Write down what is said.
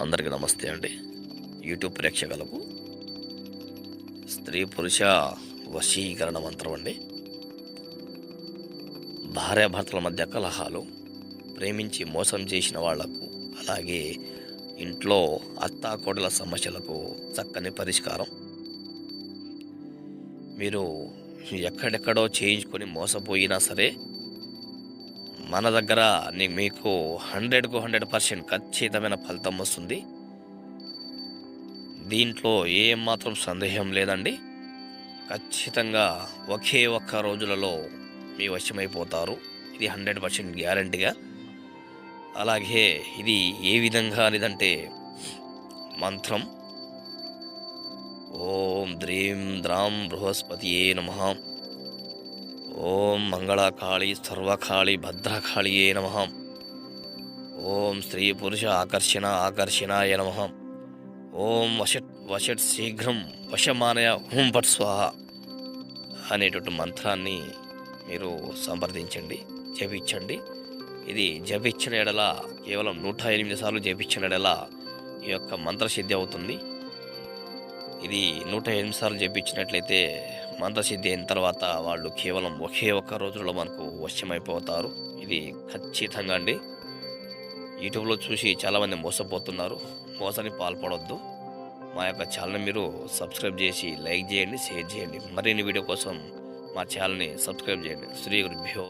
అందరికీ నమస్తే అండి. యూట్యూబ్ ప్రేక్షకులకు స్త్రీ పురుష వశీకరణ మంత్రం అండి. భార్యాభర్తల మధ్య కలహాలు ప్రేమించి మోసం చేసిన వాళ్ళకు అలాగే ఇంట్లో అత్తాకోడల సమస్యలకు చక్కని పరిష్కారం. మీరు ఎక్కడెక్కడో చేయించుకొని మోసపోయినా సరే మన దగ్గర మీకు హండ్రెడ్కు హండ్రెడ్ పర్సెంట్ ఖచ్చితమైన ఫలితం వస్తుంది. దీంట్లో ఏం మాత్రం సందేహం లేదండి. ఖచ్చితంగా ఒకే ఒక్క రోజులలో మీ వశమైపోతారు. ఇది హండ్రెడ్ పర్సెంట్ గ్యారంటీగా. అలాగే ఇది ఏ విధంగా అనేదంటే మంత్రం. ఓం ద్రీం ద్రాం బృహస్పతి ఏ నమ. ఓం మంగళకాళి సర్వకాళి భద్రకాళియే నమ. ఓం స్త్రీ పురుష ఆకర్షణ ఆకర్షణాయ నమ. ఓం వషట్ వషట్ శీఘ్రం వశమానయ హూం పట్ స్వాహ అనేటువంటి మంత్రాన్ని మీరు సంప్రదించండి జపించండి. ఇది జపించిన ఎడల కేవలం నూట ఎనిమిది సార్లు జపించిన ఎడల ఈ యొక్క మంత్రసిద్ధి అవుతుంది. ఇది నూట ఎనిమిది సార్లు జపించినట్లయితే మందసిద్ధి అయిన తర్వాత వాళ్ళు కేవలం ఒకే ఒక్క రోజులో మనకు వశ్యమైపోతారు. ఇది ఖచ్చితంగా అండి. యూట్యూబ్లో చూసి చాలామంది మోసపోతున్నారు. మోసానికి పాల్పడొద్దు. మా యొక్క ఛానల్ని మీరు సబ్స్క్రైబ్ చేసి లైక్ చేయండి షేర్ చేయండి. మరిన్ని వీడియో కోసం మా ఛానల్ని సబ్స్క్రైబ్ చేయండి. శ్రీ గురుభ్యో